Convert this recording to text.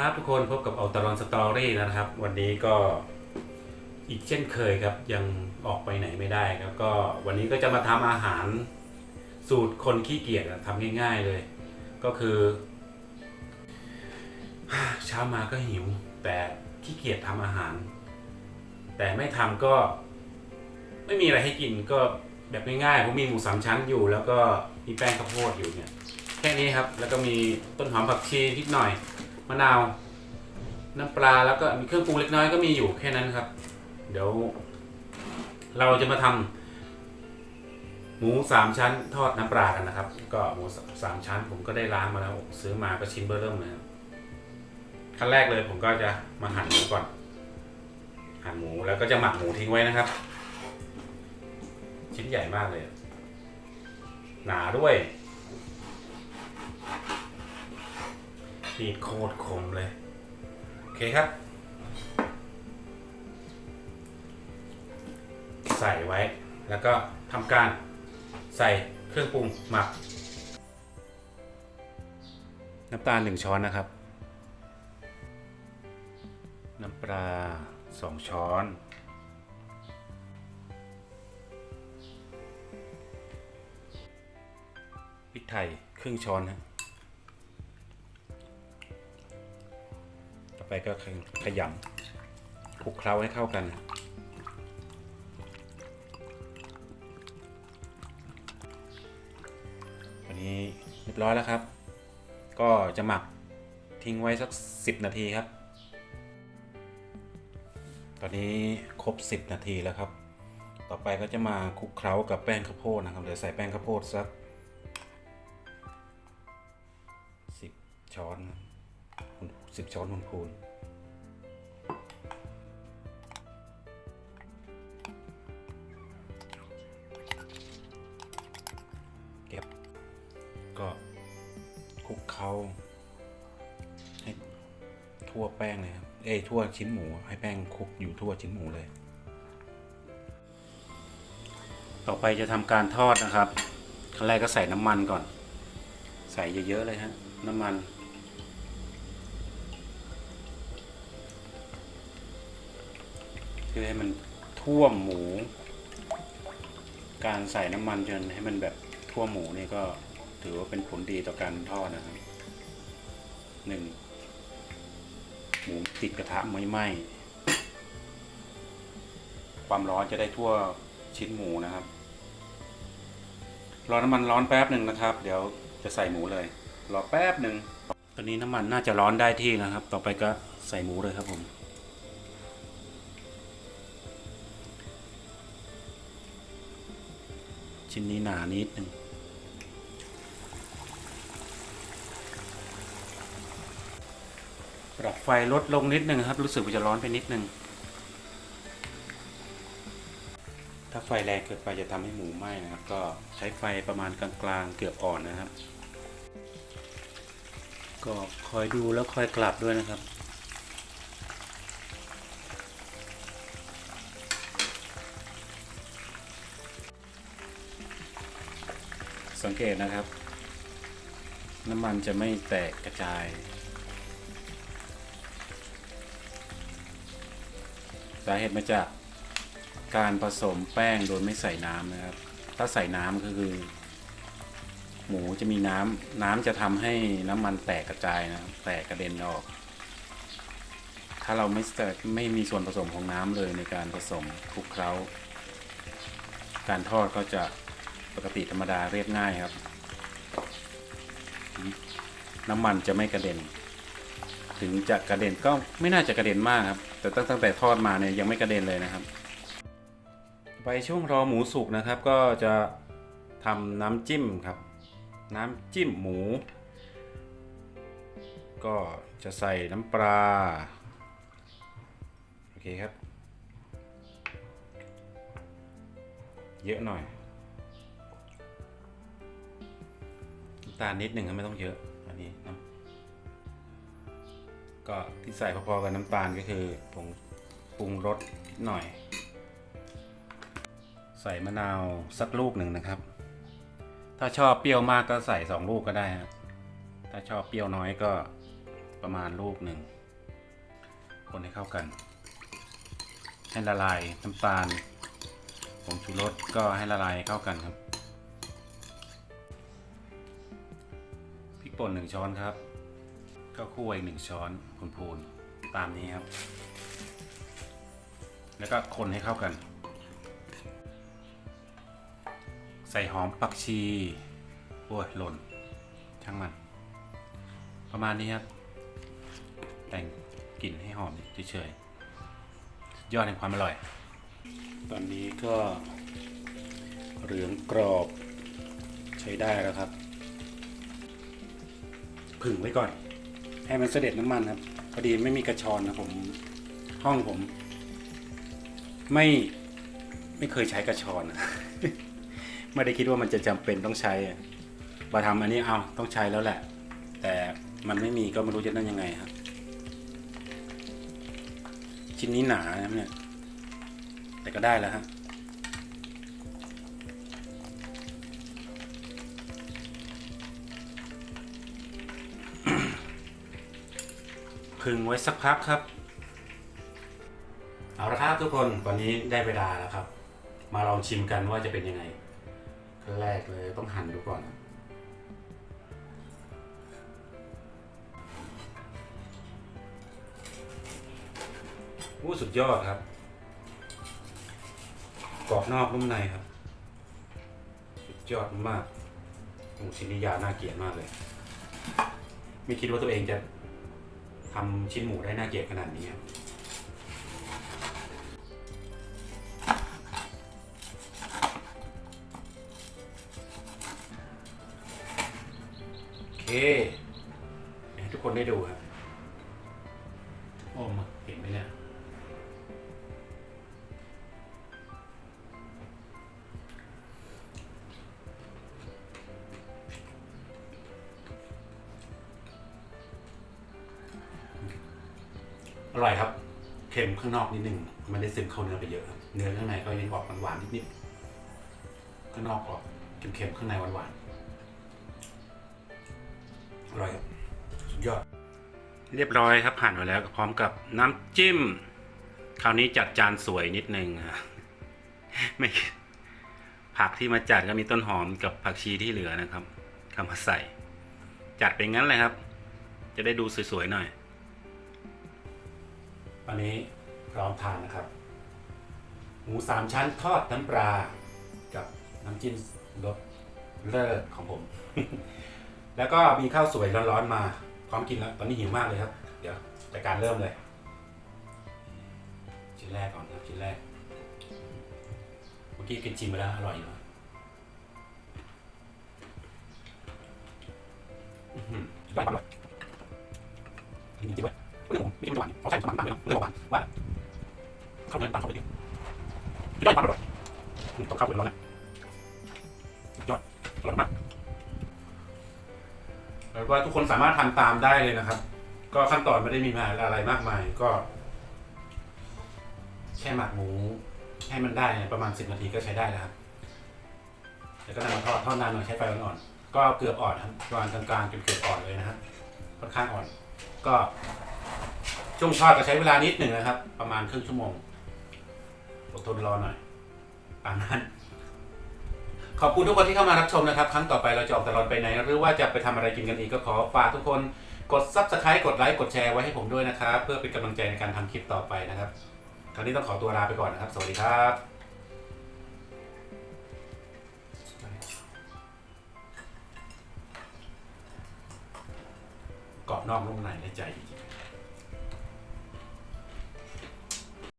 ครับทุกคนพบกับอัลตรอนสตอรี่นะครับ วันนี้ก็อีกเช่นเคยครับ ยังออกไปไหนไม่ได้ครับก็วันนี้ก็จะมาทำอาหารสูตรคนขี้เกียจทำง่าย ๆเลย ก็คือเช้ามาก็หิว แต่ขี้เกียจทำอาหาร แต่ไม่ทำก็ ไม่มีอะไรให้กินก็แบบง่ายๆผมมีหมูสามชั้นอยู่ แล้วก็มีแป้งข้าวโพดอยู่เนี่ยแค่นี้ครับ แล้วก็มีต้นหอมผักชีนิดหน่อย มะนาว น้ำปลาแล้วก็มีเครื่องปรุงเล็กน้อยก็มีอยู่แค่นั้นครับ เดี๋ยว เราจะมาทำหมูสามชั้นทอดน้ำปลากันนะครับ ก็หมูสามชั้นผมก็ได้ล้างมาแล้วซื้อมาก็ชิ้นเบอร์เริ่มเลยขั้นแรกเลยผมก็จะมาหั่นหมูก่อน หั่นหมูแล้วก็จะหมักหมูทิ้งไว้นะครับ ชิ้นใหญ่มากเลย หนาด้วย มีดโคตรคมเลย โอเคครับ ใส่ไว้แล้วก็ทำการใส่เครื่องปรุงหมัก น้ำตาลหนึ่งช้อนนะครับ น้ำปลาสองช้อน พริกไทยครึ่งช้อนฮะ ไปก็ขยำคลุกเคล้าให้เข้ากัน อันนี้เรียบร้อยแล้วครับ ก็จะหมักทิ้งไว้สัก 10 นาทีครับ ตอนนี้ครบ 10 นาทีแล้วครับ ต่อไปก็จะมาคลุกเคล้ากับแป้งข้าวโพดนะครับเดี๋ยวใส่แป้งข้าวโพดสัก 10 ช้อน สิบช้อนพูนเก็บ ก็คลุกเคล้าให้ทั่วแป้งเลยครับ เอ้ทั่วชิ้นหมู ให้แป้งคลุกอยู่ทั่วชิ้นหมูเลย ต่อไปจะทำการทอดนะครับขั้นแรกก็ใส่น้ำมันก่อน ใส่เยอะๆเลยฮะ น้ำมัน คือให้มันท่วมหมู การใส่น้ำมันจนให้มันแบบท่วมหมูนี่ก็ถือว่าเป็นผลดีต่อการทอดนะครับหนึ่งหมูติดกระทะไม่ไหม้ความร้อนจะได้ทั่วชิ้นหมูนะครับ รอน้ำมันร้อนแป๊บหนึ่งนะครับ เดี๋ยวจะใส่หมูเลย รอแป๊บหนึ่งตอนนี้น้ำมันน่าจะร้อนได้ที่นะครับ ต่อไปก็ใส่หมูเลยครับผม ชิ้นนี้หนานิดหนึ่งปรับไฟลดลงนิดหนึ่งครับ รู้สึกว่าจะร้อนไปนิดหนึ่งถ้าไฟแรงเกินไปจะทำให้หมูไหม้นะครับ ก็ใช้ไฟประมาณกลางๆเกือบอ่อนนะครับ ก็คอยดูแล้วคอยกลับด้วยนะครับ สังเกตนะครับ น้ำมันจะไม่แตกกระจายสาเหตุมาจากการผสมแป้งโดยไม่ใส่น้ำนะครับ ถ้าใส่น้ำก็คือ หมูจะมีน้ำน้ำจะทำให้น้ำมันแตกกระจายนะแตกกระเด็นออก ถ้าเราไม่ใส่ไม่มีส่วนผสมของน้ำเลยในการผสมคลุกเคล้า การทอดก็จะ ปกติธรรมดาเรียบง่ายครับ น้ำมันจะไม่กระเด็น ถึงจะกระเด็นก็ไม่น่าจะกระเด็นมากครับ แต่ตั้งแต่ทอดมาเนี่ยยังไม่กระเด็นเลยนะครับ ไปช่วงรอหมูสุกนะครับ ก็จะทำน้ำจิ้มครับ น้ำจิ้มหมู ก็จะใส่น้ำปลาโอเคครับ เยอะหน่อย ตาลนิดหนึ่งครับไม่ต้องเยอะอันนี้น้ำก็ที่ใส่พอๆกับน้ำตาลก็คือผงปรุงรสหน่อย ใส่มะนาวสักลูกหนึ่งนะครับ ถ้าชอบเปรี้ยวมากก็ใส่สองลูกก็ได้ครับถ้าชอบเปรี้ยวน้อยก็ประมาณลูกหนึ่งคนให้เข้ากัน ให้ละลายน้ำตาลผงชูรสก็ให้ละลายเข้ากันครับ ป่นหนึ่งช้อนครับก็คั่วอีกหนึ่งช้อนพูนๆตามนี้ครับ แล้วก็คนให้เข้ากัน ใส่หอมผักชีโอ้ยหล่นช่างมัน ประมาณนี้ครับ แต่งกลิ่นให้หอมเฉยๆยอดแห่งความอร่อย ตอนนี้ก็เหลืองกรอบใช้ได้แล้วครับ ผึ่งไว้ก่อน ให้มันเสด็จน้ำมันครับพอดีไม่มีกระชอนนะผมห้องผม ไม่ไม่เคยใช้กระชอนอะไม่ได้คิดว่ามันจะจำเป็นต้องใช้อะมาทำอันนี้เอาต้องใช้แล้วแหละ แต่มันไม่มีก็ไม่รู้จะนั่นยังไงครับ ชิ้นนี้หนานะเนี่ยแต่ก็ได้แล้วฮะ พึงไว้สักพักครับ เอาละครับทุกคนตอนนี้ได้เวลาแล้วครับ มาลองชิมกันว่าจะเป็นยังไงขั้นแรกเลยต้องหั่นดูก่อนผู้สุดยอดครับ กรอบนอกนุ่มในครับ สุดยอดมากโอ้ชิ้นนี้ยาวน่าเกลียดมากเลย ไม่คิดว่าตัวเองจะ ทำชิ้นหมูได้น่าเกลียดขนาดนี้ครับโอเคให้ทุกคนได้ดูครับโอ้มาเห็นไหมเนี่ย อร่อยครับ เค็มข้างนอกนิดนึง มันได้ซึมเข้าเนื้อไปเยอะ เนื้อข้างในก็ยังออกหวานๆนิดๆ ข้างนอกออกเค็มๆ ข้างในหวานๆ อร่อยครับสุดยอด เรียบร้อยครับหั่นไว้แล้วพร้อมกับน้ำจิ้ม คราวนี้จัดจานสวยนิดนึงอะไม่ผักที่มาจัดก็มีต้นหอมกับผักชีที่เหลือนะครับเข้ามาใส่ จัดเป็นงั้นเลยครับ จะได้ดูสวยๆหน่อย วันนี้พร้อมทานนะครับ หมูสามชั้นทอดน้ำปลา กับน้ำจิ้มรสเลิศของผม แล้วก็มีข้าวสวยร้อนๆมา พร้อมกินแล้ว ตอนนี้หิวมากเลยครับ เดี๋ยวจัดการเริ่มเลย ชิ้นแรกก่อนครับชิ้นแรก เมื่อกี้กินชิมไปแล้ว อร่อยอยู่อื้อหืออร่อยม ยอดมากเลยต้องข้าไปร้อนแล้วยอดอร่อยมากแล้วว่าทุกคนสามารถทำตามได้เลยนะครับ ก็ขั้นตอนไม่ได้มีมาอะไรมากมายก็ แค่หมักหมูให้มันได้ประมาณสิบนาทีก็ใช้ได้แล้วครับแล้วก็นำมาทอดทอดนานหน่อยใช้ไฟอ่อนๆก็เกือบอ่อนครับประมาณกลางๆจนเกือบอ่อนเลยนะครับค่อนข้างอ่อน ก็ช่วงทอดก็ใช้เวลานิดหนึ่งนะครับ ประมาณครึ่งชั่วโมง อดทนรอหน่อยตามนั้น ขอบคุณทุกคนที่เข้ามารับชมนะครับ ครั้งต่อไปเราจะออกตลอดไปไหน หรือว่าจะไปทำอะไรกินกันอีกก็ขอฝากทุกคนกด subscribe กดไลค์กดแชร์ไว้ให้ผมด้วยนะครับ เพื่อเป็นกำลังใจในการทำคลิปต่อไปนะครับคราวนี้ต้องขอตัวลาไปก่อนนะครับ สวัสดีครับกรอบนอกนุ่มในในใจ